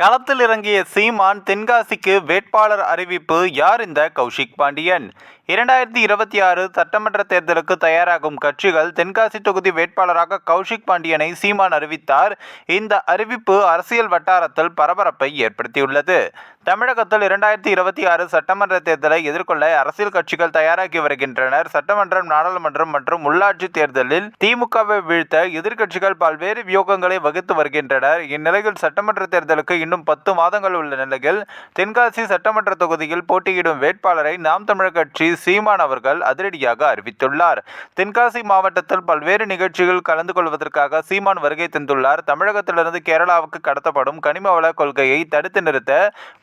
களத்தில் இறங்கிய சீமான் தென்காசிக்கு வேட்பாளர் அறிவிப்பு யார் இந்த கௌஷிக் பாண்டியன்? இரண்டாயிரத்தி இருபத்தி ஆறு சட்டமன்ற தேர்தலுக்கு தயாராகும் கட்சிகள் தென்காசி தொகுதி வேட்பாளராக கௌஷிக் பாண்டியனை சீமான் அறிவித்தார். இந்த அறிவிப்பு அரசியல் வட்டாரத்தில் பரபரப்பை ஏற்படுத்தியுள்ளது. தமிழகத்தில் இரண்டாயிரத்தி இருபத்தி ஆறு சட்டமன்ற தேர்தலை எதிர்கொள்ள அரசியல் கட்சிகள் தயாராகி வருகின்றனர். சட்டமன்றம் நாடாளுமன்றம் மற்றும் உள்ளாட்சி தேர்தலில் திமுகவை வீழ்த்த எதிர்க்கட்சிகள் பல்வேறு வியோகங்களை வகுத்து வருகின்றனர். இந்நிலையில் சட்டமன்ற தேர்தலுக்கு இன்னும் பத்து மாதங்கள் உள்ள நிலையில் தென்காசி சட்டமன்ற தொகுதியில் போட்டியிடும் வேட்பாளரை நாம் தமிழர் கட்சி சீமான் அவர்கள் அதிரடியாக அறிவித்துள்ளார். தென்காசி மாவட்டத்தில் பல்வேறு நிகழ்ச்சிகள் கலந்து கொள்வதற்காக சீமான் வருகை தந்துள்ளார். தமிழகத்திலிருந்து கேரளாவுக்கு கடத்தப்படும் கனிம வள கொள்கையை தடுத்து நிறுத்த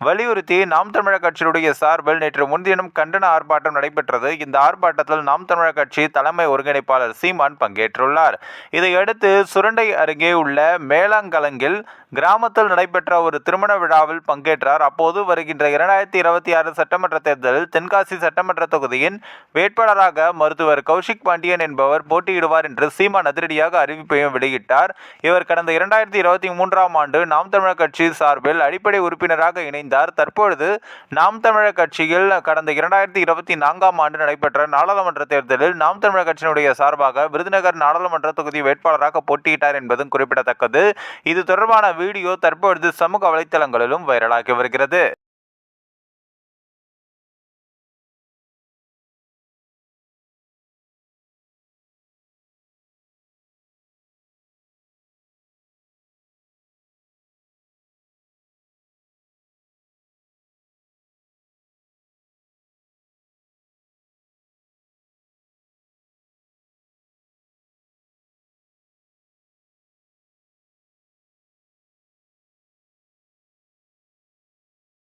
வலியுறுத்தி நாம் தமிழர் கட்சியுடைய சார்பில் நேற்று முன்தினம் கண்டன ஆர்ப்பாட்டம் நடைபெற்றது. இந்த ஆர்ப்பாட்டத்தில் நாம் தமிழர் கட்சி தலைமை ஒருங்கிணைப்பாளர் சீமான் பங்கேற்றுள்ளார். இதையடுத்து சுரண்டை அருகே உள்ள மேலாங்கலங்கில் கிராமத்தில் நடைபெற்ற ஒரு திருமண விழாவில் பங்கேற்றார். அப்போது வருகின்ற இரண்டாயிரத்தி இருபத்தி ஆறு சட்டமன்ற தேர்தலில் தென்காசி சட்டமன்ற தொகுதி தொகுதியின் வேட்பாளராக மருத்துவர் கௌஷிக் பாண்டியன் என்பவர் போட்டியிடுவார் என்று சீமான் அதிரடியாக அறிவிப்பையும் வெளியிட்டார். இவர் கடந்த இரண்டாயிரத்தி இருபத்தி மூன்றாம் ஆண்டு நாம் தமிழர் கட்சி சார்பில் அடிப்படை உறுப்பினராக இணைந்தார். தற்பொழுது நாம் தமிழர் கட்சியில் கடந்த இரண்டாயிரத்தி இருபத்தி நான்காம் ஆண்டு நடைபெற்ற நாடாளுமன்ற தேர்தலில் நாம் தமிழர் கட்சியினுடைய சார்பாக விருதுநகர் நாடாளுமன்ற தொகுதி வேட்பாளராக போட்டியிட்டார் என்பதும் குறிப்பிடத்தக்கது. இது தொடர்பான வீடியோ தற்பொழுது சமூக வலைத்தளங்களிலும் வைரலாகி வருகிறது.